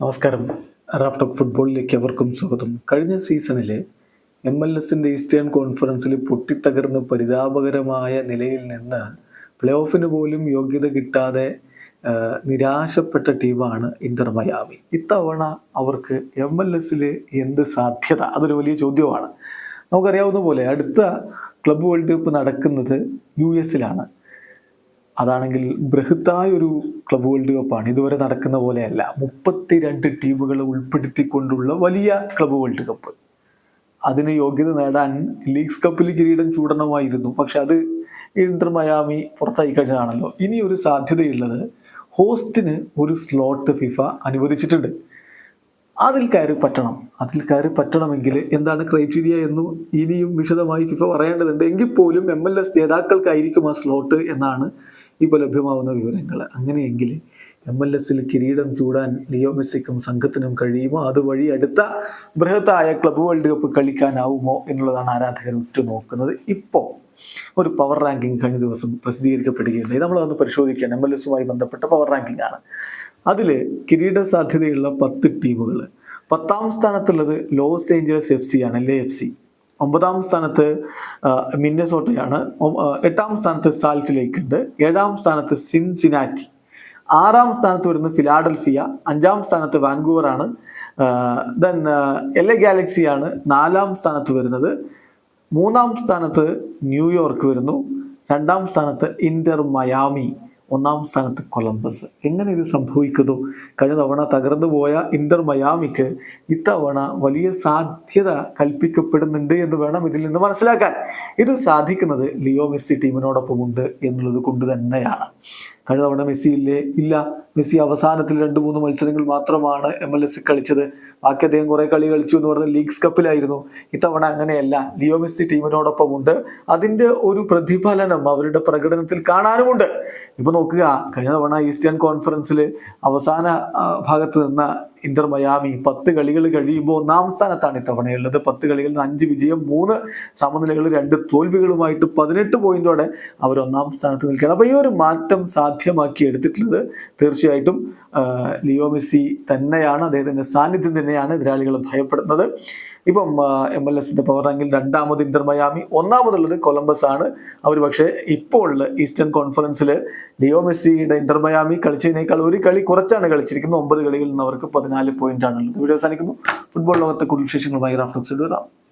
നമസ്കാരം. റാഫ് ഫുട്ബോളിലേക്ക് അവർക്കും സ്വാഗതം. കഴിഞ്ഞ സീസണിൽ എം എൽ എസിന്റെ ഈസ്റ്റേൺ കോൺഫറൻസിൽ പൊട്ടിത്തകർന്ന് പരിതാപകരമായ നിലയിൽ നിന്ന് പ്ലേ ഓഫിന് പോലും യോഗ്യത കിട്ടാതെ നിരാശപ്പെട്ട ടീമാണ് ഇന്റർ മയാമി. ഇത്തവണ അവർക്ക് എം എൽ എസിൽ എന്ത് സാധ്യത? അതൊരു വലിയ ചോദ്യമാണ്. നമുക്കറിയാവുന്ന പോലെ അടുത്ത ക്ലബ് വേൾഡ് കപ്പ് നടക്കുന്നത് യു എസിലാണ്. അതാണെങ്കിൽ ബൃഹത്തായ ഒരു ക്ലബ് വേൾഡ് കപ്പാണ് ഇതുവരെ നടക്കുന്ന പോലെയല്ല. മുപ്പത്തിരണ്ട് ടീമുകളെ ഉൾപ്പെടുത്തിക്കൊണ്ടുള്ള വലിയ ക്ലബ് വേൾഡ് കപ്പ് അതിന് യോഗ്യത നേടാൻ ലീഗ്സ് കപ്പിൽ കിരീടം ചൂടണമായിരുന്നു. പക്ഷെ അത് ഇന്റർ മയാമി പുറത്തായി കഴിഞ്ഞതാണല്ലോ. ഇനി ഒരു സാധ്യതയുള്ളത് ഹോസ്റ്റിന് ഒരു സ്ലോട്ട് ഫിഫ അനുവദിച്ചിട്ടുണ്ട്. അതിൽ കയറി പറ്റണം. അതിൽ കയറി പറ്റണമെങ്കിൽ എന്താണ് ക്രൈറ്റീരിയ എന്നു ഇനിയും വിശദമായി ഫിഫ പറയേണ്ടതുണ്ട്. എങ്കിൽ പോലും എം എൽ എസ് നേതാക്കൾക്കായിരിക്കും ആ സ്ലോട്ട് എന്നാണ് ഇപ്പോൾ ലഭ്യമാവുന്ന വിവരങ്ങൾ അങ്ങനെയെങ്കിൽ എം എൽ എസിൽ കിരീടം ചൂടാൻ ലിയോ മെസ്സിക്കും സംഘത്തിനും കഴിയുമോ? അതുവഴി അടുത്ത ബൃഹത്തായ ക്ലബ് വേൾഡ് കപ്പ് കളിക്കാനാവുമോ എന്നുള്ളതാണ് ആരാധകർ ഉറ്റുനോക്കുന്നത്. ഇപ്പോൾ ഒരു പവർ റാങ്കിങ് കഴിഞ്ഞ ദിവസം പ്രസിദ്ധീകരിക്കപ്പെടുകയുണ്ടായി. നമ്മളതൊന്ന് പരിശോധിക്കാൻ എം എൽ എസുമായി ബന്ധപ്പെട്ട പവർ റാങ്കിങ് ആണ്. അതിൽ കിരീട സാധ്യതയുള്ള പത്ത് ടീമുകൾ പത്താം സ്ഥാനത്തുള്ളത് ലോസ് ഏഞ്ചലസ് എഫ് സി ആണ് എൽ എഫ് സി ഒമ്പതാം സ്ഥാനത്ത് മിന്നസോട്ടയാണ്. എട്ടാം സ്ഥാനത്ത് സാൽറ്റ് ലേക്ക് ഉണ്ട്. ഏഴാം സ്ഥാനത്ത് സിൻസിനാറ്റി. ആറാം സ്ഥാനത്ത് വരുന്നത് ഫിലാഡൽഫിയ. അഞ്ചാം സ്ഥാനത്ത് വാൻകൂവർ ആണ് ദെൻ എൽ എ ഗാലക്സിയാണ് നാലാം സ്ഥാനത്ത് വരുന്നത്. മൂന്നാം സ്ഥാനത്ത് ന്യൂയോർക്ക് വരുന്നു. രണ്ടാം സ്ഥാനത്ത് ഇന്റർ മയാമി. ഒന്നാം സ്ഥാനത്ത് കൊളംബസ്. എങ്ങനെ ഇത് സംഭവിക്കുന്നു? കഴിഞ്ഞ തവണ തകർന്നു പോയ ഇന്റർ മയാമിക്ക് ഇത്തവണ വലിയ സാധ്യത കൽപ്പിക്കപ്പെടുന്നുണ്ട് എന്ന് വേണം ഇതിൽ നിന്ന് മനസ്സിലാക്കാൻ. ഇത് സാധിക്കുന്നത് ലിയോ മെസ്സി ടീമിനോടൊപ്പം ഉണ്ട് എന്നുള്ളത് കൊണ്ട് തന്നെയാണ്. കഴിഞ്ഞ തവണ മെസ്സി ഇല്ലേ? ഇല്ല. മെസ്സി അവസാനത്തിൽ രണ്ട് മൂന്ന് മത്സരങ്ങൾ മാത്രമാണ് എം എൽ എസ് കളിച്ചത്. ബാക്കി അദ്ദേഹം കുറെ കളി കളിച്ചു എന്ന് പറഞ്ഞ ലീഗ്സ് കപ്പിലായിരുന്നു ഇത്തവണ അങ്ങനെയല്ല. ലിയോ മെസ്സി ടീമിനോടൊപ്പം ഉണ്ട് അതിന്റെ ഒരു പ്രതിഫലനം അവരുടെ പ്രകടനത്തിൽ കാണാനുമുണ്ട്. ഇപ്പൊ നോക്കുക കഴിഞ്ഞ തവണ ഈസ്റ്റേൺ കോൺഫറൻസിൽ അവസാന ഭാഗത്ത് നിന്ന ഇന്റർ മയാമി പത്ത് കളികൾ കഴിയുമ്പോൾ ഒന്നാം സ്ഥാനത്താണ് ഇത്തവണയുള്ളത്. പത്ത് കളികളിൽ നിന്ന് അഞ്ച് വിജയം മൂന്ന് സമനിലകൾ രണ്ട് തോൽവികളുമായിട്ട് പതിനെട്ട് പോയിന്റോടെ അവർ ഒന്നാം സ്ഥാനത്ത് നിൽക്കുകയാണ്. അപ്പോൾ ഈ ഒരു മാറ്റം സാധ്യമാക്കി എടുത്തിട്ടുള്ളത് തീർച്ചയായിട്ടും ലിയോ മെസ്സി തന്നെയാണ് അദ്ദേഹത്തിന്റെ സാന്നിധ്യം തന്നെയാണ് എതിരാളികൾ ഭയപ്പെടുന്നത്. ഇപ്പം എം എൽ എസിന്റെ പവർ റാങ്കിൽ രണ്ടാമത് ഇന്റർ മയാമി ഒന്നാമതുള്ളത് കൊളംബസ് ആണ്. അവർ പക്ഷേ ഇപ്പോൾ ഈസ്റ്റേൺ കോൺഫറൻസിൽ ലിയോ മെസ്സിയുടെ ഇന്റർ മയാമി കളിച്ചതിനേക്കാൾ ഒരു കളി കുറച്ചാണ് കളിച്ചിരിക്കുന്നത്. ഒമ്പത് കളികളിൽ നിന്ന് അവർക്ക് പതിനാല് പോയിന്റ് ആണുള്ളത്. വീഡിയോ അവസാനിക്കുന്നു. ഫുട്ബോൾ ലോകത്തെ കൂടുതൽ വിശേഷങ്ങളുമായി റാഫ്റ്റോക്സ് എഴുതാം